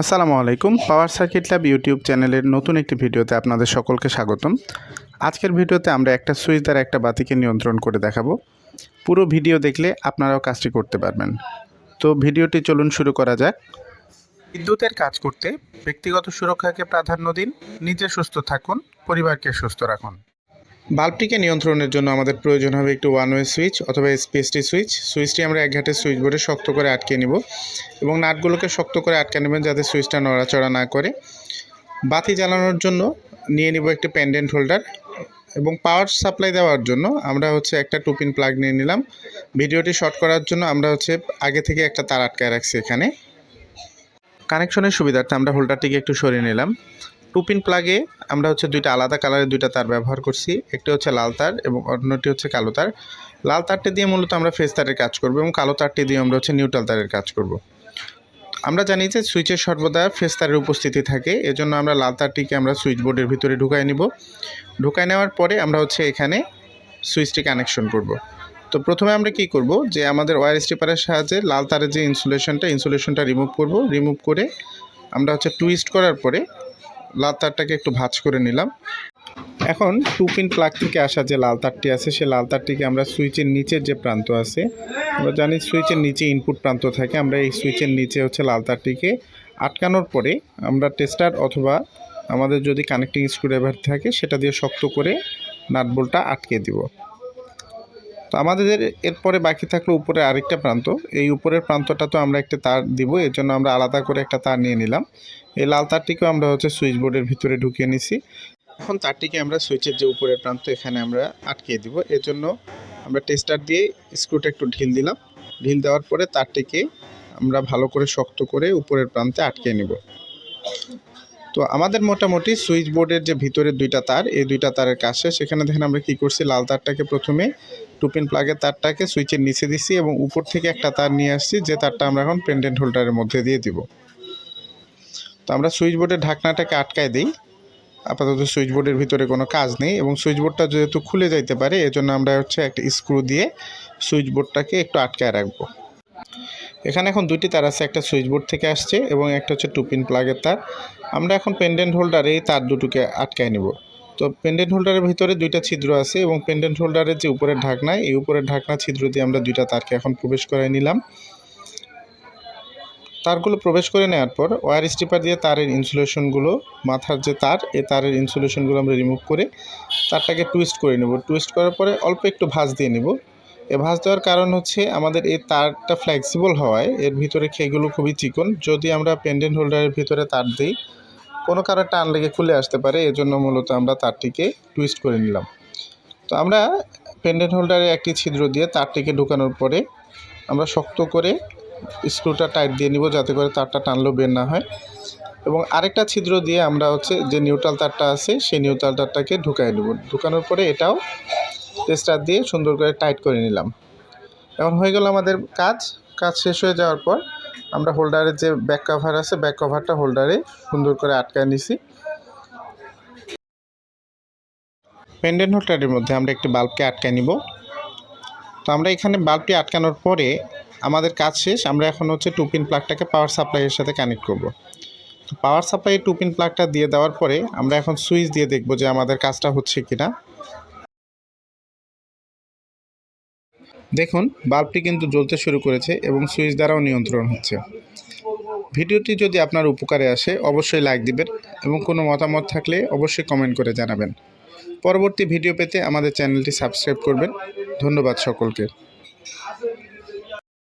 আসসালামু আলাইকুম, power circuit lab YouTube চ্যানেলের নতুন একটি ভিডিওতে আপনাদের সকলকে স্বাগতম। আজকের ভিডিওতে আমরা একটা সুইচ দ্বারা একটা বাতিকে নিয়ন্ত্রণ করে দেখাবো। পুরো ভিডিও দেখলে আপনারাও কাজটি করতে পারবেন। তো ভিডিওটি চলুন শুরু করা যাক। বিদ্যুতের কাজ করতে ব্যক্তিগত সুরক্ষাকে প্রাধান্য দিন, নিজে সুস্থ থাকুন, পরিবারকে সুস্থ রাখুন। বাল্বটিকে নিয়ন্ত্রণের জন্য আমাদের প্রয়োজন হবে একটু ওয়ান ওয়ে সুইচ অথবা এসপিএসটি সুইচ সুইচটি আমরা এক ঘাটের সুইচ বোর্ডে শক্ত করে আটকে নিব এবং নাটগুলোকে শক্ত করে আটকে নেবেন যাতে সুইচটা নড়াচড়া না করে। বাতি জ্বালানোর জন্য নিয়ে নিব একটি পেন্ডেন্ট হোল্ডার এবং পাওয়ার সাপ্লাই দেওয়ার জন্য আমরা হচ্ছে একটা টুপিন প্লাগ নিয়ে নিলাম। ভিডিওটি শর্ট করার জন্য আমরা হচ্ছে আগে থেকে একটা তার আটকায় রাখছি এখানে। কানেকশনের সুবিধার্থে আমরা হোল্ডারটিকে একটু সরিয়ে নিলাম। টুপিন প্লাগে আমরা হচ্ছে দুইটা আলাদা কালারের দুইটা তার ব্যবহার করছি। একটি হচ্ছে লাল তার এবং অন্যটি হচ্ছে কালো তার। লাল তারটি দিয়ে মূলত আমরা ফেস তারের কাজ করব এবং কালো তারটি দিয়ে আমরা হচ্ছে নিউট্রাল তারের কাজ করব। আমরা জানি যে সুইচের সর্বদা ফেস তারের উপস্থিতি থাকে, এজন্য আমরা লাল তারটিকে আমরা সুইচ বোর্ডের ভিতরে ঢুকাই নিব। ঢুকাই নেওয়ার পরে আমরা হচ্ছে এখানে সুইচটি কানেকশন করব। তো প্রথমে আমরা কি করব? যে আমাদের ওয়ার স্টিপারের সাহায্যে লাল তারের যে ইনসুলেশনটা ইনসুলেশনটা রিমুভ করব। রিমুভ করে আমরা হচ্ছে টুইস্ট করার পরে লাল তারটাকে একটু ভাঁজ করে নিলাম। এখন টু পিন প্লাগ থেকে আসা যে লাল তারটি আছে, সে লাল তারটিকে আমরা সুইচের নিচের যে প্রান্ত আছে, আমরা জানি সুইচের নিচে ইনপুট প্রান্ত থাকে, আমরা এই সুইচের নিচে হচ্ছে লাল তারটিকে আটকানোর পরে আমরা টেস্টার অথবা আমাদের যদি কানেক্টিং স্ক্রুড্রাইভার থাকে, সেটা দিয়ে শক্ত করে নাটবোল্টটা আটকে দিব। তো আমাদের এরপরে বাকি থাকল উপরে আরেকটা প্রান্ত। এই উপরের প্রান্তটা তো আমরা একটা তার দিব, এর জন্য আমরা আলাদা করে একটা তার নিয়ে নিলাম। এই লাল তারটিকেও আমরা হচ্ছে সুইচ বোর্ডের ভিতরে ঢুকিয়ে নিছি। এখন তারটিকে আমরা সুইচের যে উপরের প্রান্ত, এখানে আমরা আটকে দিব। এর জন্য আমরা টেস্টার দিয়ে স্ক্রুটা একটু ঢিল দিলাম। ঢিল দেওয়ার পরে তারটিকে আমরা ভালো করে শক্ত করে উপরের প্রান্তে আটকে নিব। তো আমাদের মোটামুটি সুইচ বোর্ডের যে ভিতরের দুইটা তার, এই দুইটা তারের কাছে সেখানে দেখেন আমরা কি করছি, লাল তারটাকে প্রথমে টুপিন প্লাগের তারটাকে সুইচের নিচে দিচ্ছি এবং উপর থেকে একটা তার নিয়ে আসছি, যে তারটা আমরা এখন পেন্ডেন্ট হোল্ডারের মধ্যে দিয়ে দিব। তো আমরা সুইচ বোর্ডের ঢাকনাটাকে আটকায় দিই। আপাতত সুইচ বোর্ডের ভিতরে কোনো কাজ নেই এবং সুইচ বোর্ডটা যেহেতু খুলে যাইতে পারে, এজন্য আমরা হচ্ছে একটা স্ক্রু দিয়ে সুইচ বোর্ডটাকে একটু আটকায় রাখব। এখানে এখন দুইটি তার আছে, একটা সুইচ বোর্ড থেকে আসছে এবং একটা হচ্ছে টুপিন প্লাগের তার। আমরা এখন পেন্ডেন্ট হোল্ডারে এই তার দুটোকে আটকায় নেব। তো পেন্ডেন্ট হোল্ডারের ভিতরে দুইটা ছিদ্র আছে এবং পেন্ডেন্ট হোল্ডারের যে উপরের ঢাকনা, এই উপরের ঢাকনা ছিদ্র দিয়ে আমরা দুইটা তারকে এখন প্রবেশ করে নিলাম। তারগুলো প্রবেশ করে নেওয়ার পর ওয়ার স্টিপার দিয়ে তারের ইনসুলেশনগুলো মাথার যে তার এই তারের ইনসুলেশনগুলো আমরা রিমুভ করে তারটাকে টুইস্ট করে নেব। টুইস্ট করার পরে অল্প একটু ভাঁজ দিয়ে নেব। এ ভাঁজ দেওয়ার কারণ হচ্ছে আমাদের এই তারটা ফ্লেক্সিবল হওয়ায় এর ভিতরে খেগুলো খুবই চিকন। যদি আমরা পেন্ডেন্ট হোল্ডারের ভিতরে তার দিই কোনো কারণে টান লেগে খুলে আসতে পারে, এজন্য মূলত আমরা তারটিকে টুইস্ট করে নিলাম। তো আমরা পেন্ডেন্ট হোল্ডারে একটি ছিদ্র দিয়ে তারটিকে ঢুকানোর পরে আমরা শক্ত করে স্ক্রুটা টাইট দিয়ে নিব যাতে করে তারটা টানলেও বের না হয়। এবং আরেকটা ছিদ্র দিয়ে আমরা হচ্ছে যে নিউট্রাল তারটা আছে, সেই নিউট্রাল তারটাকে ঢুকাই নেব। ঢুকানোর পরে এটাও টেস্টার দিয়ে সুন্দর করে টাইট করে নিলাম। এখন হয়ে গেল আমাদের কাজ। কাজ শেষ হয়ে যাওয়ার পর আমরা হোল্ডারের যে ব্যাক কভার আছে ব্যাক কভারটা হোল্ডারে সুন্দর করে আটকায় নিছি। পেন্ডেন্ট হোল্ডারের মধ্যে আমরা একটি বাল্বকে আটকায় নিব। তো আমরা এখানে বাল্বটি আটকানোর পরে আমাদের কাজ শেষ, আমরা এখন হচ্ছে টুপিন প্লাগটাকে পাওয়ার সাপ্লাইয়ের সাথে কানেক্ট করব। তো পাওয়ার সাপ্লাই টুপিন প্লাগটা দিয়ে দেওয়ার পরে আমরা এখন সুইচ দিয়ে দেখব যে আমাদের কাজটা হচ্ছে কিনা। দেখুন, বাল্বটি কিন্তু জ্বলতে শুরু করেছে এবং সুইচ দ্বারাও নিয়ন্ত্রণ হচ্ছে। ভিডিওটি যদি আপনার উপকারে আসে, অবশ্যই লাইক দিবেন এবং কোনো মতামত থাকলে অবশ্যই কমেন্ট করে জানাবেন। পরবর্তী ভিডিও পেতে আমাদের চ্যানেলটি সাবস্ক্রাইব করবেন। ধন্যবাদ সকলকে।